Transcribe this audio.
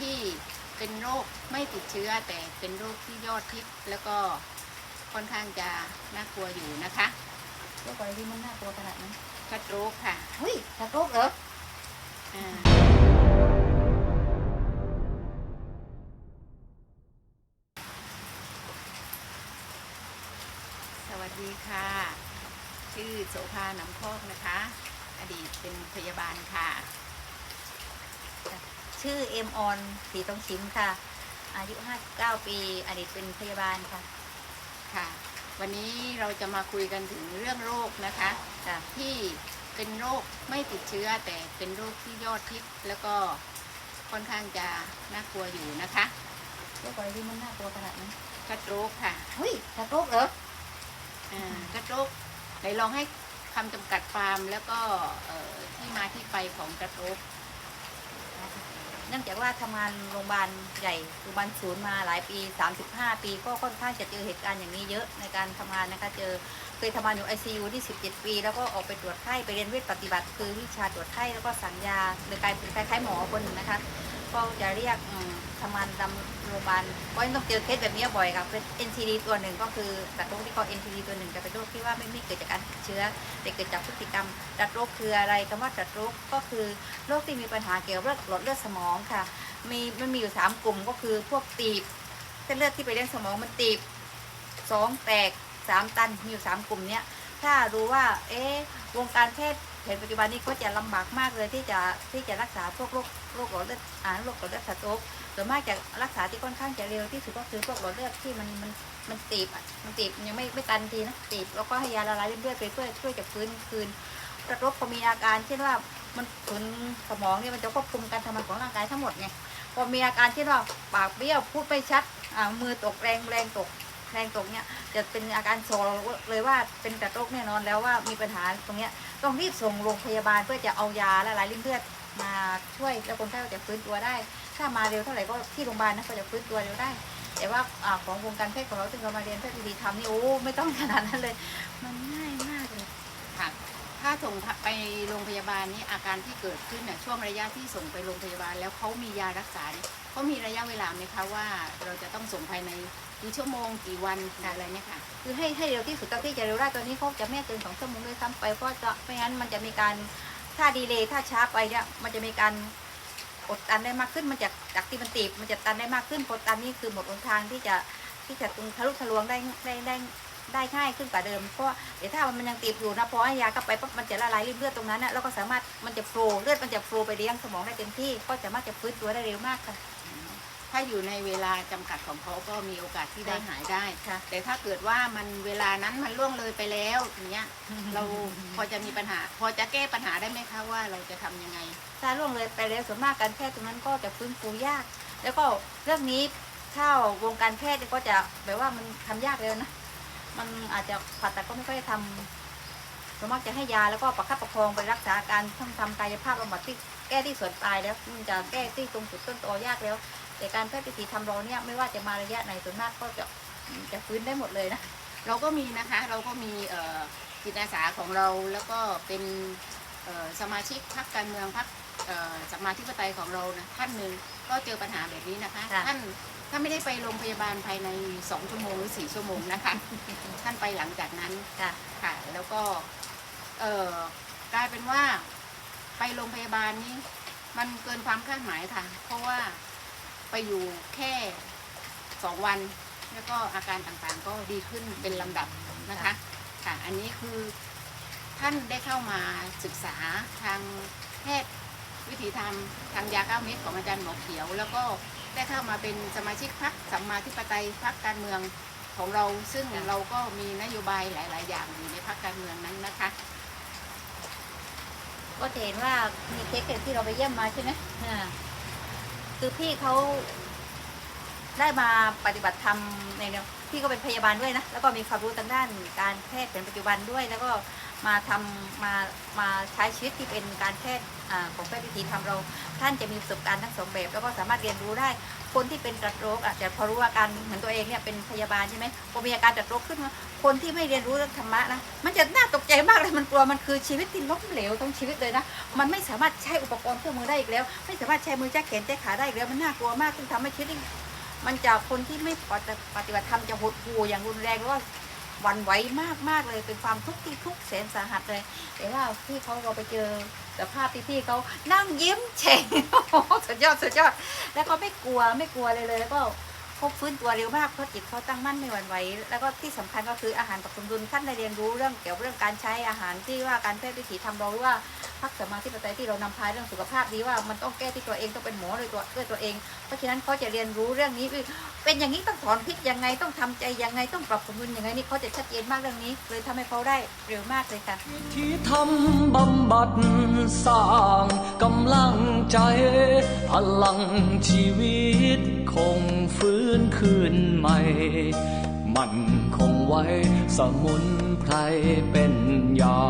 ที่เป็นโรคไม่ติดเชื้อแต่เป็นโรคที่ยอดฮิตแล้วก็ค่อนข้างจะน่ากลัวอยู่นะคะโรคอะไรที่มันน่ากลัวขนาดนั้นชัดโรคค่ะเฮ้ยชักโรคเหรออ่าสวัสดีค่ะ ชื่อโสภาหนำคอกนะคะ อดีตเป็นพยาบาลค่ะ ชื่อเอ็มออนสีตรงชิมค่ะ อายุ 59 ปีอดีตเป็นพยาบาลค่ะค่ะ วันนี้เราจะมาคุยกันถึงเรื่องโรคนะคะจ้ะที่เป็นโรคไม่ติดเชื้อแต่เป็นโรคที่ยอดฮิตแล้วก็ค่อนข้างจะน่ากลัวอยู่นะคะโรคอะไรที่มันน่ากลัวขนาดนั้นชัดโรคค่ะเฮ้ยชักโรคเหรออ่าชัดโรคไหนลองให้คำจำกัดความแล้วก็เอ่อที่มาที่ไปของชัดโรค เนื่องจากว่าทำงานโรงพยาบาลใหญ่โรงพยาบาลศูนย์มาหลายปี 35 ปี ก็ค่อนข้างจะเจอเหตุการณ์อย่างนี้เยอะในการทำงานนะคะเจอเคยทำงานอยู่ ICU ที่ 17 ปี แล้วก็ออกไปตรวจไข้ไปเรียนเวชปฏิบัติ คือวิชาตรวจไข้แล้วก็สั่งยาโดยกลายเป็นคล้ายๆหมอคนหนึ่งนะคะ ก็จะเรียกอืมทำงานตามโรงพยาบาลก็ยังต้องเจอเคสแบบนี้บ่อยค่ะเป็น NCD ตัวหนึ่งก็คือตัดโรคที่เขา NCD ตัวหนึ่งจะเป็นโรคที่ว่าไม่ไม่เกิดจากการติดเชื้อ แต่เกิดจากพฤติกรรมตัดโรคคืออะไรคำว่าตัดโรคก็คือโรคที่มีปัญหาเกี่ยวกับเลืองหลอดเลือดสมองค่ะ มีมันมีอยู่สามกลุ่มก็คือพวกตีบเส้นเลือดที่ไปเลี้ยงสมองมันตีบสองแตกสามตันมีอยู่สามกลุ่มเนี้ยถ้ารู้ว่าเอ๊ะวงการแพทย์ แผนปัจจุบันนี้ก็จะลำบากมากเลยที่จะที่จะรักษาพวกโรคโรคหลอดเลือดอ่าโรคหลอดเลือดสโตรกส่วนมากจะรักษาที่ค่อนข้างจะเร็วที่สุดก็คือพวกหลอดเลือดที่มันมันมันตีบอะมันตีบยังไม่ไม่ตันทีนะตีบแล้วก็ให้ยาละลายเลือดไปเพื่อช่วยจะฟื้นคืนกระโรคพอมีอาการเช่นว่ามันฝืนสมองเนี่ยมันจะควบคุมการทำงานของร่างกายทั้งหมดไงพอมีอาการที่นว่าปากเบี้ยวพูดไม่ชัดอ่ามือตกแรงแรงตก แรงตกเนี่ยจะเป็นอาการโซเลยว่าเป็นกระโรคแน่นอนแล้วว่ามีปัญหาตรงเนี้ยต้องรีบส่งโรงพยาบาลเพื่อจะเอายาละลายริ่มเลือดมาช่วยแล้วคนไข้ก็จะฟื้นตัวได้ ถ้ามาเร็วเท่าไหร่ก็ที่โรงพยาบาลนะก็จะฟื้นตัวเร็วได้ แต่ว่าอของวงการแพทย์ของเราซึ่งเรามาเรียนแพทย์ดีๆทำนี่โอ้ไม่ต้องขนาดนั้นเลย มันง่ายมาก ถ้าส่งไปโรงพยาบาลนี้อาการที่เกิดขึ้นเนี่ยช่วงระยะที่ส่งไปโรงพยาบาล แล้วเขามียารักษาเนี่ยเขามีระยะเวลาไหมคะว่าเราจะต้องส่งภายในกี่ชั่วโมงกี่วันอะไรเนี่ยค่ะ คือให้ให้เร็วที่สุดเท่าที่จะเร็วได้ตอนนี้เขาจะไม่เกินสองชั่วโมงด้วยซ้ำไปเพราะจะไม่งั้นมันจะมีการถ้าดีเลย์ถ้าช้าไปเนี่ยมันจะมีการกดตันได้มากขึ้นมันจะจากที่มันตีบมันจะตันได้มากขึ้นพอตันนี่คือหมดหนทางที่จะที่จะตรงทะลุทะลวงได้ได้ได้ ได้ง่ายขึ้นกว่าเดิมเพราะว่าเดี๋ยวถ้ามันยังตีบอยู่นะพอให้ยาเข้าไปปั๊บมันจะละลายริ่มเลือดตรงนั้นนะแล้วก็สามารถมันจะโฟลว์เลือดมันจะโฟลว์ไปเลี้ยงสมองได้เต็มที่ ก็สามารถจะฟื้นตัวได้เร็วมากค่ะ ถ้าอยู่ในเวลาจำกัดของเขาก็มีโอกาสที่ได้หายได้ ค่ะ แต่ถ้าเกิดว่ามันเวลานั้นมันล่วงเลยไปแล้วอย่างเงี้ย เราพอจะมีปัญหา พอจะแก้ปัญหาได้ไหมคะว่าเราจะทำยังไง ถ้าล่วงเลยไปแล้วส่วนมากการแพทย์ตรงนั้นก็จะฟื้นฟูยาก แล้วก็เรื่องนี้ถ้าวงการแพทย์เนี่ยก็จะแบบว่ามันทำยากเลยนะ มันอาจจะผ่าตัดก็ไม่ค่อยได้ทำส่วนมากจะให้ยาแล้วก็ประคับประคองไปรักษาอาการต้งทำกายภาพบำบัดที่แก้ที่ส่วนปลายแล้วมันจะแก้ที่ตรงจุดต้นตอยากแล้ว แต่การแพทย์วิธีทำเราเนี่ยไม่ว่าจะมาระยะไหนส่วนมากก็จะจะฟื้นได้หมดเลยนะเราก็มีนะคะเราก็มีจิตอาสาของเราแล้วก็เป็นสมาชิกพรรคการเมืองพรรคสมมาธิปไตยของเรานะท่านหนึ่ง ก็เจอปัญหาแบบนี้นะคะค่ะ ท่านถ้าไม่ได้ไปโรงพยาบาลภายใน2ชั่วโมงหรือ4ชั่วโมงนะคะ ท่านไปหลังจากนั้นค่ะ ค่ะ แล้วก็เอ่อกลายเป็นว่าไปโรงพยาบาลนี้ มันเกินความคาดหมายค่ะ เพราะว่าไปอยู่แค่สองวัน แล้วก็อาการต่างๆ ก็ดีขึ้นเป็นลำดับนะคะ ค่ะ อันนี้คือท่านได้เข้ามาศึกษาทางแพทย์ วิถีธรรมทางยาเก้าเม็ดของอาจารย์หมอเขียว แล้วก็ได้เข้ามาเป็นสมาชิกพรรคสัมมาธิปไตยพรรคการเมืองของเรา ซึ่งเราก็มีนโยบายหลาย ๆ อย่างอยู่ในพรรคการเมืองนั้นนะคะ ก็จะเห็นว่ามีเคสที่เราไปเยี่ยมมาใช่ไหมอ่าคือพี่เขาได้มาปฏิบัติธรรมในแนวพี่ก็เป็นพยาบาลด้วยนะ แล้วก็มีความรู้ทางด้านการแพทย์เป็นปัจจุบันด้วย แล้วก็ มาทำมามาใช้ชีวิตที่เป็นการแพทย์อ่ของแพทย์วิธีทำเรา ท่านจะมีประสบการณ์ทั้งสองแบบ แล้วก็สามารถเรียนรู้ได้คนที่เป็นตรัสโรคอาจจะพอรู้อาการเหมือนตัวเองเนี่ยเป็นพยาบาลใช่ไหมพอมีอาการตรัสโรคขึ้นมาคนที่ไม่เรียนรู้เรื่องธรรมะนะมันจะน่าตกใจมากเลยมันกลัวมันคือชีวิตที่ล้มเหลวทั้งชีวิตเลยนะมันไม่สามารถใช้อุปกรณ์เครื่องมือได้อีกแล้ว ไม่สามารถใช้มือแจ้แขนแจ้ขาได้อีกแล้วมันน่ากลัวมากซึ่ทำให้ชีวิตมันจะคนที่ไม่ปฏิบัติธรรมจะหดหู่อย่างรุนแรงแล้ว วันไหวมากมากเลยเป็นความทุกข์ที่ทุกข์แสนสาหัสเลย แต่ว่าพี่เขาเราไปเจอสภาพที่พี่เขานั่งยิ้มเฉ่งสุดยอดสุดยอด แล้วก็ไม่กลัวไม่กลัวเลยเลยแล้วก็พบฟื้นตัวเร็วมากเพราะจิตเขาตั้งมั่นไม่หวั่นไหวแล้วก็ที่สำคัญก็คืออาหารกับสมดุลท่านได้เรียนรู้เรื่องเกี่ยวกับเรื่องการใช้อาหารที่ว่าการแพทย์วิถีทำเราว่า พักสมาธิปไตยที่เรานำพายเรื่องสุขภาพดีว่ามันต้องแก้ที่ตัวเองต้องเป็นหมอด้วยตัวด้วยตัวเอง เพราะฉะนั้นเขาจะเรียนรู้เรื่องนี้เป็นอย่างนี้ต้องถอนพิษยังไงต้องทำใจยังไงต้องปรับสมดุลยังไงนี่เขาจะชัดเจนมากเรื่องนี้ เลยทำให้เขาได้เร็วมากเลยค่ะที่ทำบำบัดสร้างกำลังใจพลังชีวิตคงฟื้นคืนใหม่มันคงไว้สมุนไพรเป็นยา